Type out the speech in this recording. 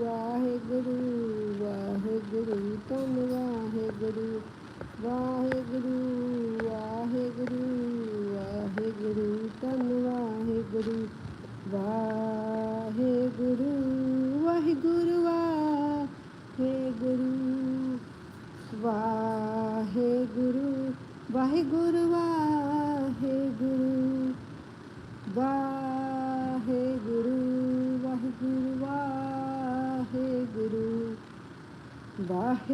ਵਾਹਿਗੁਰੂ ਵਾਹਿਗੁਰੂ ਵਾਹਿਗੁਰੂ ਤਨ ਵਾਹਿਗੁਰੂ ਵਾਹਿਗੁਰੂ ਵਾਹਿਗੁਰੂ ਵਾਹਿਗੁਰੂ ਤਨ ਵਾਹਿਗੁਰੂ ਵਾਹਿਗੁਰੂ ਵਾਹਿਗੁਰੂ ਵਾਹਿਗੁਰੂ ਵਾਹਿਗੁਰੂ ਵਾਹਿਗੁਰੂ ਵਾਹਿਗੁਰੂ ਵਾਹਿਗੁਰੂ